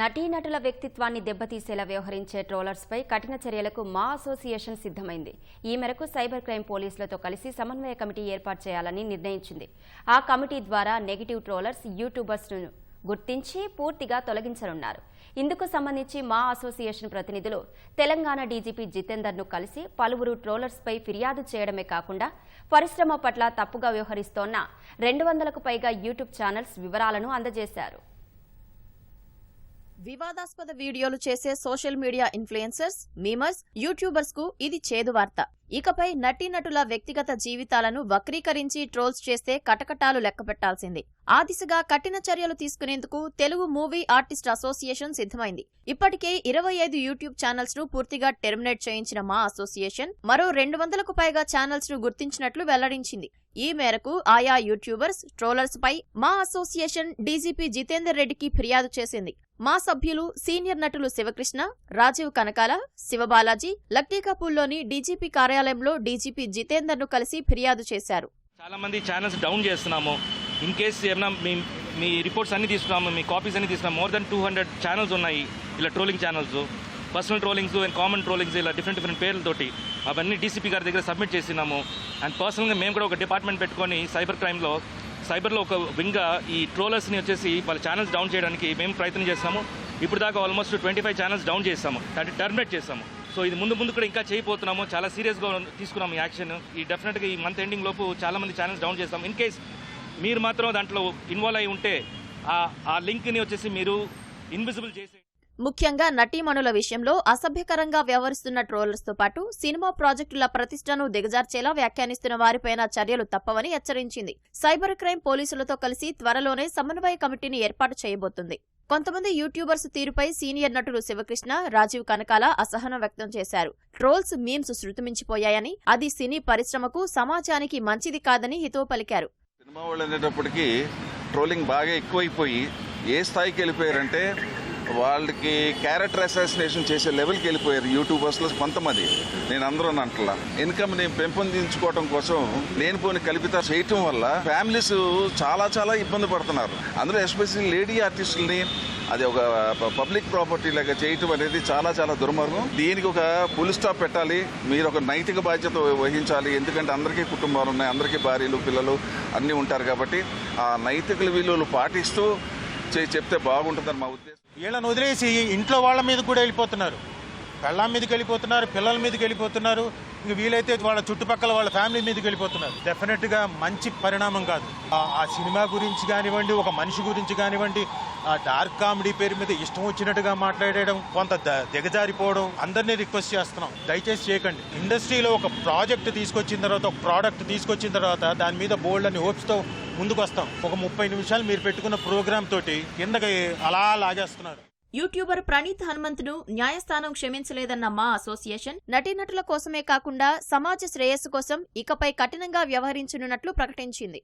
నటీనటుల వ్యక్తిత్వాన్ని దెబ్బతీసేలా వ్యవహరించే ట్రోలర్స్పై కఠిన చర్యలకు మా అసోసియేషన్ సిద్ధమైంది. ఈ మేరకు సైబర్ క్రైమ్ పోలీసులతో కలిసి సమన్వయ కమిటీ ఏర్పాటు చేయాలని నిర్ణయించింది. ఆ కమిటీ ద్వారా నెగిటివ్ ట్రోలర్స్ యూట్యూబర్స్ను గుర్తించి పూర్తిగా తొలగించనున్నారు. ఇందుకు సంబంధించి మా అసోసియేషన్ ప్రతినిధులు తెలంగాణ డీజీపీ జితేందర్ను కలిసి పలువురు ట్రోలర్స్పై ఫిర్యాదు చేయడమే కాకుండా పరిశ్రమ పట్ల తప్పుగా వ్యవహరిస్తోన్న రెండు వందలకు పైగా యూట్యూబ్ ఛానల్స్ వివరాలను అందజేశారు. వివాదాస్పద వీడియోలు చేసే సోషల్ మీడియా ఇన్ఫ్లుయెన్సర్స్ మీమర్స్ యూట్యూబర్స్కు ఇది చేదు వార్త. ఇకపై నటీనటుల వ్యక్తిగత జీవితాలను వక్రీకరించి ట్రోల్స్ చేస్తే కటకటాలు లెక్కపెట్టాల్సింది. ఆ దిశగా కఠిన చర్యలు తీసుకునేందుకు తెలుగు మూవీ ఆర్టిస్ట్ అసోసియేషన్ సిద్ధమైంది. ఇప్పటికే ఇరవై ఐదు యూట్యూబ్ ఛానల్స్ను పూర్తిగా టెర్మినేట్ చేయించిన మా అసోసియేషన్ మరో రెండు వందలకు పైగా ఛానల్స్ను గుర్తించినట్లు వెల్లడించింది. ఈ మేరకు ఆయా యూట్యూబర్స్ ట్రోలర్స్ పై మా అసోసియేషన్ డీజీపీ జితేందర్ రెడ్డికి ఫిర్యాదు చేసింది. మా సభ్యులు సీనియర్ నటులు శివకృష్ణ రాజీవ్ కనకాల శివబాలాజీ లక్టీకాపూర్లోని డీజీపీ కార్యాలయంలో డీజీపీ జితేందర్ను కలిసి ఫిర్యాదు చేశారు. చాలా మంది ఛానల్స్ డౌన్ చేస్తున్నాము. ఇన్ కేస్ ఏమైనా మీ మీ రిపోర్ట్స్ అన్నీ తీసుకున్నాము మీ కాపీస్ అన్ని తీసుకున్నాము more than two hundred channels ఉన్నాయి ఇలా trolling channels personal trollings and common trollings ఇలా డిఫరెంట్ డిఫరెంట్ పేర్లతోటి అవన్నీ డీసీపీ గారి దగ్గర సబ్మిట్ చేసినాము. అండ్ పర్సనల్గా మేము కూడా ఒక డిపార్ట్మెంట్ పెట్టుకొని సైబర్ క్రైమ్లో సైబర్లో ఒక వింగ్గా ఈ ట్రోలర్స్ని వచ్చేసి వాళ్ళ ఛానల్స్ డౌన్ చేయడానికి మేము ప్రయత్నం చేస్తాము. ఇప్పుడు దాకా almost twenty five channels down చేస్తాము అంటే టర్మినేట్ చేస్తాము. సో ఇది ముందు ముందు కూడా ఇంకా చేయబోతున్నాము చాలా సీరియస్గా తీసుకున్నాము ఈ యాక్షన్ ఈ డెఫినెట్గా ఈ మంత్ ఎండింగ్ లోపు చాలా మంది ఛానల్స్ డౌన్ చేస్తాం ఇన్ కేస్ మీరు మాత్రం దాంట్లో ఇన్వాల్వ్ అయి ఉంటే ఆ- లింక్ని వచ్చేసి మీరు ఇన్విజిబుల్ చేసి ముఖ్యంగా నటీమణుల విషయంలో అసభ్యకరంగా వ్యవహరిస్తున్న ట్రోలర్స్తో పాటు సినిమా ప్రాజెక్టుల ప్రతిష్టను దిగజార్చేలా వ్యాఖ్యానిస్తున్న వారిపైన చర్యలు తప్పవని హెచ్చరించింది. సైబర్ క్రైమ్ పోలీసులతో కలిసి త్వరలోనే సమన్వయ కమిటీని ఏర్పాటు చేయబోతుంది. కొంతమంది యూట్యూబర్స్ తీరుపై సీనియర్ నటుడు శివకృష్ణ రాజీవ్ కనకాల అసహనం వ్యక్తం చేశారు. ట్రోల్స్ మీమ్స్ శృతిమించిపోయాయని అది సినీ పరిశ్రమకు సమాజానికి మంచిది కాదని హితవు పలికారు. సినిమా వాళ్ళు అనేటప్పటికీ ట్రోలింగ్ బాగా ఎక్కువైపోయి ఏ స్థాయికి వెళ్ళిపోయారంటే వాళ్ళకి క్యారెక్టర్ అసాసినేషన్ చేసే లెవెల్కి వెళ్ళిపోయారు యూట్యూబర్స్లో కొంతమంది. నేను అందరూ అంటలా. ఇన్కమ్ని పెంపొందించుకోవడం కోసం నేను పోని కల్పిత చేయటం వల్ల ఫ్యామిలీస్ చాలా చాలా ఇబ్బంది పడుతున్నారు. అందులో ఎస్పెషల్లీ లేడీ ఆర్టిస్టులని అది ఒక పబ్లిక్ ప్రాపర్టీ లాగా చేయటం అనేది చాలా చాలా దుర్మార్గం. దీనికి ఒక ఫుల్ స్టాప్ పెట్టాలి. మీరు ఒక నైతిక బాధ్యత వహించాలి. ఎందుకంటే అందరికీ కుటుంబాలు ఉన్నాయి అందరికీ భార్యలు పిల్లలు అన్నీ ఉంటారు కాబట్టి ఆ నైతిక విలువలు పాటిస్తూ చే- చెప్తే బాగుంటుందని మా ఉద్దేశం. వీళ్ళని వదిలేసి ఇంట్లో వాళ్ళ మీద కూడా వెళ్ళిపోతున్నారు. పెళ్ళాం మీదకి వెళ్ళిపోతున్నారు పిల్లల మీదకి వెళ్ళిపోతున్నారు. ఇంక వీలైతే వాళ్ళ చుట్టుపక్కల వాళ్ళ ఫ్యామిలీ మీదకి వెళ్ళిపోతున్నారు. డెఫినెట్గా మంచి పరిణామం కాదు. ఆ సినిమా గురించి కానివ్వండి ఒక మనిషి గురించి కానివ్వండి ఆ డార్క్ కామెడీ పేరు మీద ఇష్టం వచ్చినట్టుగా మాట్లాడేయడం కొంత ద- దిగజారిపోవడం అందరినీ రిక్వెస్ట్ చేస్తున్నాం. దయచేసి చేయకండి. ఇండస్ట్రీలో ఒక ప్రాజెక్ట్ తీసుకొచ్చిన తర్వాత ఒక ప్రోడక్ట్ తీసుకొచ్చిన తర్వాత దాని మీద బోల్డ్ అని హోప్స్తో ముందుకు వస్తాం ఒక ముప్పై నిమిషాలు మీరు పెట్టుకున్న ప్రోగ్రామ్ తోటి కిందకి అలా లాగేస్తున్నారు. యూట్యూబర్ ప్రణీత్ హనుమంతును న్యాయస్థానం క్షమించలేదన్న మా అసోసియేషన్ నటీనటుల కోసమే కాకుండా సమాజ శ్రేయస్సు కోసం ఇకపై కఠినంగా వ్యవహరించనున్నట్లు ప్రకటించింది.